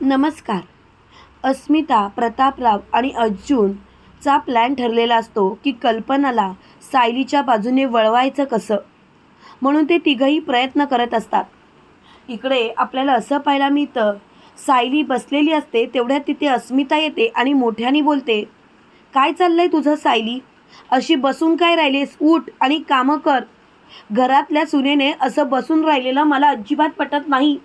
नमस्कार. अस्मिता प्रतापराव आणि अर्जुनचा प्लॅन ठरलेला असतो की कल्पनाला सायलीच्या बाजूने वळवायचं कसं? म्हणून ते तिघंही प्रयत्न करत असतात. इकडे आपल्याला असं पाहायला मिळतं सायली बसलेली असते तेवढ्यात तिथे अस्मिता येते आणि मोठ्याने बोलते काय चाललंय तुझं सायली? अशी बसून काय राहिलेस? उठ आणि कामं कर. घरातल्या सुनेने असं बसून राहिलेलं मला अजिबात पटत नाही.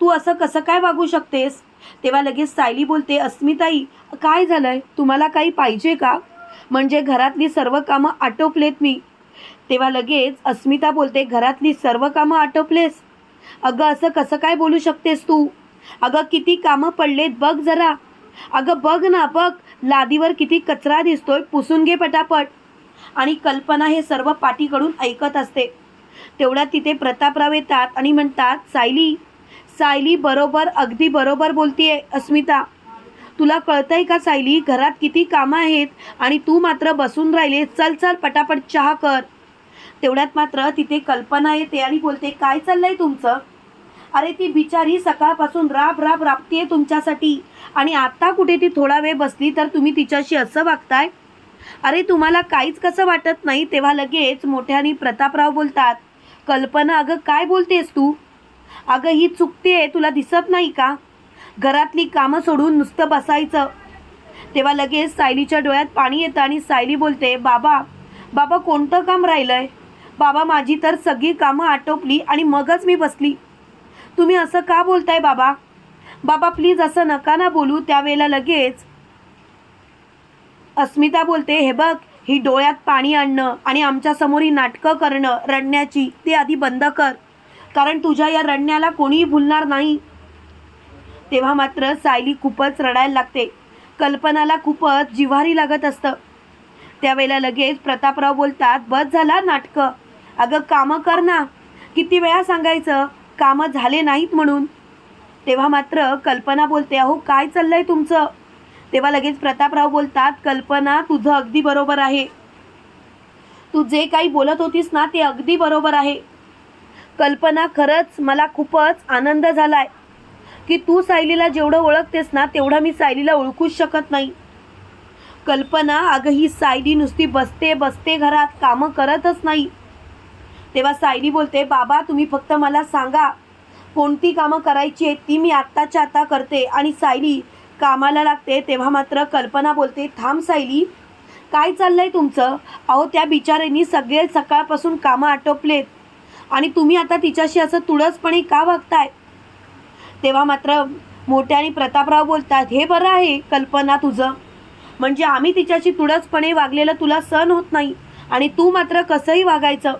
तू असं कसं काय वागू शकतेस? तेव्हा लगेच सायली बोलते अस्मिताई काय झालंय? तुम्हाला काही पाहिजे का? म्हणजे घरातली सर्व कामं आटोपलेत मी. तेव्हा लगेच अस्मिता बोलते घरातली सर्व कामं आटोपलेस? अगं असं कसं काय बोलू शकतेस तू? अगं किती कामं पडलेत बघ जरा. अगं बघ ना बघ लादीवर किती कचरा दिसतोय पुसून घे पटापट. आणि कल्पना हे सर्व पाठीकडून ऐकत असते. तेवढ्यात तिथे प्रतापराव येतात आणि म्हणतात सायली सायली बरोबर अगदी बरोबर बोलतीये अस्मिता. तुला कळतंय का सायली घरात किती कामं आहेत आणि तू मात्र बसून राहिले चल चल पटापट चहा कर. तेवढ्यात मात्र तिथे कल्पना येते आणि बोलते काय चाललंय तुमचं? अरे ती बिचारी सकाळपासून राब राब राबतीये तुमच्यासाठी. आणि आता कुठे ती थोडा वेळ बसली तर तुम्ही तिच्याशी असं वागताय? अरे तुम्हाला काहीच कसं वाटत नाही? तेव्हा लगेच मोठ्याने प्रतापराव बोलतात कल्पना अगं काय बोलतेस तू? अगं ही चुकते तुला दिसत नाही का? घरातली कामं सोडून नुसतं बसायचं. तेव्हा लगेच सायलीच्या डोळ्यात पाणी येतं आणि सायली बोलते बाबा बाबा कोणतं काम राहिलंय? बाबा माझी तर सगळी कामं आटोपली आणि मगच मी बसली. तुम्ही असं का बोलताय बाबा? बाबा प्लीज असं नका ना बोलू. त्यावेळेला लगेच अस्मिता बोलते हे बघ ही डोळ्यात पाणी आणणं आणि आमच्यासमोर ही नाटकं करणं रडण्याची ते आधी बंद कर. कारण तुझ्या या रडण्याला कोणीही भुलणार नाही. तेव्हा मात्र सायली खूपच रडायला लागते. कल्पनाला खूपच जिव्हारी लागत असतं. त्यावेळेला लगेच प्रतापराव बोलतात बस झाला नाटकं. अगं कामं कर ना. किती वेळा सांगायचं? कामं झाले नाहीत म्हणून. तेव्हा मात्र कल्पना बोलते अहो काय चाललंय तुमचं? तेव्हा लगेच प्रतापराव बोलतात कल्पना तुझं अगदी बरोबर आहे. तू जे काही बोलत होतीस ना ते अगदी बरोबर आहे. कल्पना खरंच मला खूपच आनंद झालाय की तू सायलीला जेवढं ओळखतेस ना तेवढं मी सायलीला ओळखूच शकत नाही. कल्पना अगं ही सायली नुसती बसते बसते घरात कामं करतच नाही. तेव्हा सायली बोलते बाबा तुम्ही फक्त मला सांगा कोणती कामं करायची आहेत ती मी आत्ताच्या आता करते. आणि सायली कामाला लागते तेव्हा मात्र कल्पना बोलते थांब सायली काय चाललंय तुमचं? अहो त्या बिचाऱ्यांनी सगळे सकाळपासून कामं आटोपलेत. आणि तुम्ही आता तिच्याशी असं तुळसपणे का वागताय? तेव्हा मात्र मोठ्याने प्रतापराव बोलतात हे बरं आहे कल्पना तुझं. म्हणजे आम्ही तिच्याशी तुळसपणे वागलेलं तुला सण होत नाही आणि तू मात्र कसंही वागायचं.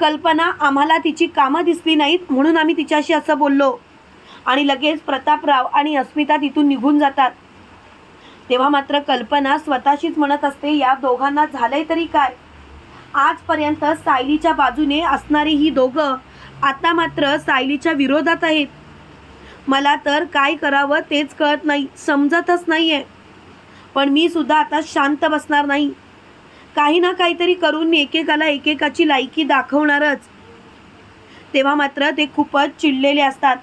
कल्पना आम्हाला तिची कामं दिसली नाहीत म्हणून आम्ही तिच्याशी असं बोललो. आणि लगेच प्रतापराव आणि अस्मिता तिथून निघून जातात. तेव्हा मात्र कल्पना स्वतःशीच म्हणत असते या दोघांना झालंय तरी काय? आजपर्यंत सायलीच्या बाजूने असणारी ही दोघं आता मात्र सायलीच्या विरोधात आहेत. मला तर काय करावं तेच कळत नाही समजतच नाही आहे पण मी सुद्धा आता शांत बसणार नाही. काही ना काहीतरी करून मी एकेकाला एकेकाची लायकी दाखवणारच. तेव्हा मात्र ते खूपच चिडलेले असतात.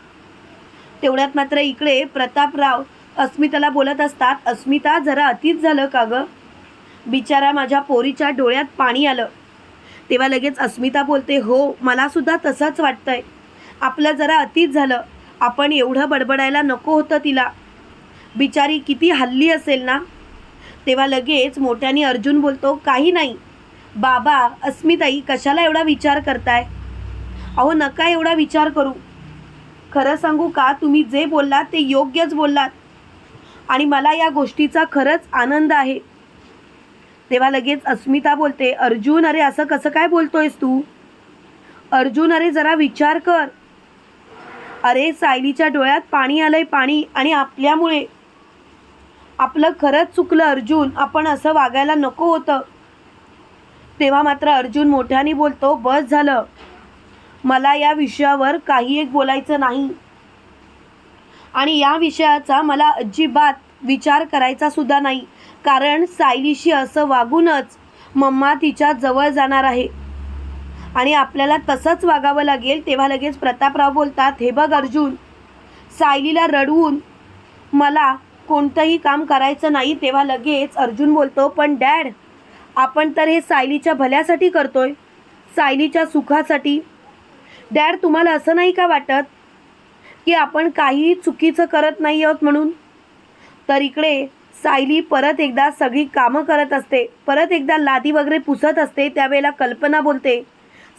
तेवढ्यात मात्र इकडे प्रतापराव अस्मिताला बोलत असतात अस्मिता जरा अतीच झालं का गं? बिचारा माझ्या पोरीच्या डोळ्यात पाणी आलं. तेव्हा लगेच अस्मिता बोलते हो मलासुद्धा तसंच वाटतंय. आपलं जरा अतीच झालं. आपण एवढं बडबडायला नको होतं तिला. बिचारी किती हल्ली असेल ना? तेव्हा लगेच मोठ्याने अर्जुन बोलतो काही नाही. बाबा अस्मिताई कशाला एवढा विचार करताय? अहो नका एवढा विचार करू. खरं सांगू का तुम्ही जे बोललात ते योग्यच बोललात. आणि मला या गोष्टीचा खरंच आनंद आहे. तेव्हा लगेच अस्मिता बोलते अर्जुन अरे असं कसं काय बोलतोयस तू? अर्जुन अरे जरा विचार कर. अरे सायलीच्या डोळ्यात पाणी आलंय पाणी आणि आपल्यामुळे. आपलं खरंच चुकलं अर्जुन. आपण असं वागायला नको होतं. तेव्हा मात्र अर्जुन मोठ्याने बोलतो बस झालं. मला या विषयावर काही एक बोलायचं नाही. आणि या विषयाचा मला अजिबात विचार करायचा सुद्धा नाही. कारण सायलीशी असं वागूनच मम्मा तिच्या जवळ जाणार आहे. आणि आपल्याला तसंच वागावं लागेल तेव्हा लगेच प्रतापराव बोलतात हे बघ अर्जुन सायलीला रडवून मला कोणतंही काम करायचं नाही तेव्हा लगेच अर्जुन बोलतो पण डॅड आपण तर हे सायलीच्या भल्यासाठी करतोय सायलीच्या सुखासाठी. डॅड तुम्हाला असं नाही का वाटत की आपण काही चुकीचं करत नाही आहोत म्हणून? तर इकडे सायली परत एकदा सगळी कामं करत असते. परत एकदा लादी वगैरे पुसत असते. त्यावेळेला कल्पना बोलते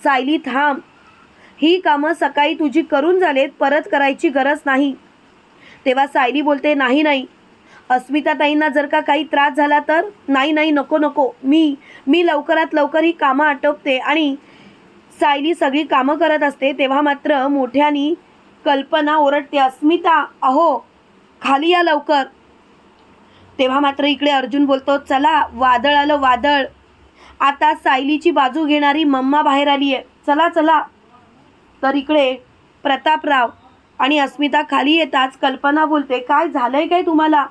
सायली थांब. ही कामं सकाळी तुझी करून झालेत. परत करायची गरज नाही. तेव्हा सायली बोलते नाही नाही. अस्मिताताईंना जर का काही त्रास झाला तर? नाही नाही नको नको. मी मी लवकरात लवकर ही कामं आटोपते. आणि सायली सगळी कामं करत असते. तेव्हा मात्र मोठ्यानी कल्पना ओरडते अस्मिता अहो खाली या लवकर. तेव्हा मात्र इकडे अर्जुन बोलतो चला वादळ आलं वादळ. आता सायलीची बाजू घेणारी मम्मा बाहेर आली आहे. चला चला. तर इकडे प्रतापराव आणि अस्मिता खाली येताच कल्पना बोलते काय झालंय काय तुम्हाला?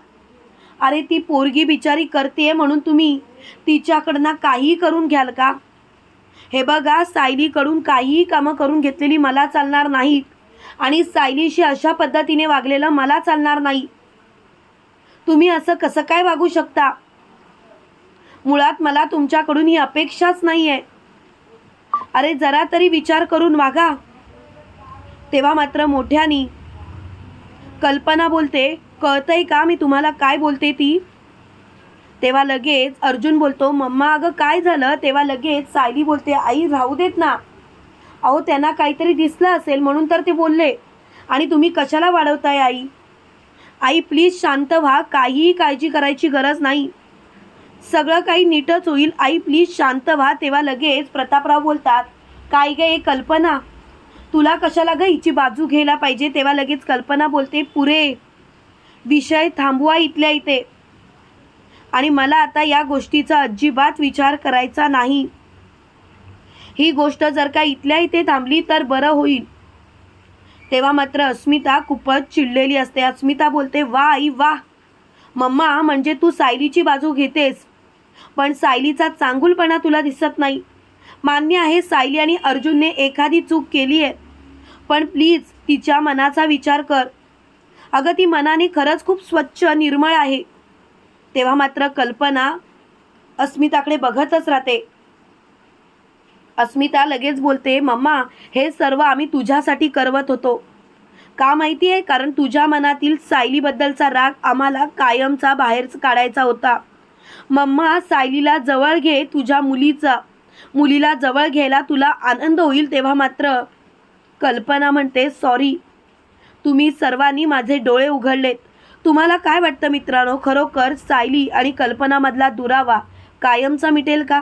अरे ती पोरगी बिचारी करते म्हणून तुम्ही तिच्याकडनं काहीही करून घ्याल का? हे बघा सायलीकडून काहीही कामं करून घेतलेली मला चालणार नाहीत आणि सायलीशी अशा पद्धतीने वागलेलं मला चालणार नाही. तुम्ही असं कसं काय वागू शकता? मुळात मला तुमच्याकडून ही अपेक्षाच नाही आहे अरे जरा तरी विचार करून वागा. तेव्हा मात्र मोठ्यानी कल्पना बोलते कळतंय का मी तुम्हाला काय बोलते ती? तेव्हा लगेच अर्जुन बोलतो मम्मा अगं काय झालं? तेव्हा लगेच सायली बोलते आई राहू देत ना. अहो त्यांना काहीतरी दिसलं असेल म्हणून तर ते बोलले. आणि तुम्ही कशाला वाढवताय आई? आई प्लीज शांत व्हा. काहीही काळजी करायची गरज नाही. सगळं काही नीटच होईल. आई प्लीज शांत व्हा. तेव्हा लगेच प्रतापराव बोलतात काय गे हे कल्पना? तुला कशाला गं हिची बाजू घ्यायला पाहिजे? तेव्हा लगेच कल्पना बोलते पुरे विषय थांबवा इथल्या इथे. आणि मला आता या गोष्टीचा अजिबात विचार करायचा नाही. ही गोष्ट जर का इथल्या इथे थांबली तर बरं होईल. तेव्हा मात्र अस्मिता खूपच चिडलेली असते. अस्मिता बोलते वा आई वा. मम्मा म्हणजे तू सायलीची बाजू घेतेस. पण सायलीचा चांगुलपणा तुला दिसत नाही. मान्य आहे सायली आणि अर्जुनने एखादी चूक केली आहे. पण प्लीज तिच्या मनाचा विचार कर. अगं ती मनाने खरंच खूप स्वच्छ निर्मळ आहे. तेव्हा मात्र कल्पना अस्मिताकडे बघतच राहते. अस्मिता लगेच बोलते मम्मा हे सर्व आम्ही तुझ्यासाठी करवत होतो. का माहिती आहे? कारण तुझ्या मनातील सायलीबद्दलचा राग आम्हाला कायमचा बाहेर काढायचा होता. मम्मा सायलीला जवळ घे तुझ्या मुलीचा. मुलीला जवळ घ्यायला तुला आनंद होईल तेव्हा मात्र. कल्पना म्हणते सॉरी. तुम्ही सर्वांनी माझे डोळे उघडलेत. तुम्हाला काय वाटतं मित्रांनो? खरोखर सायली आणि कल्पनामधला दुरावा कायमचा मिटेल का?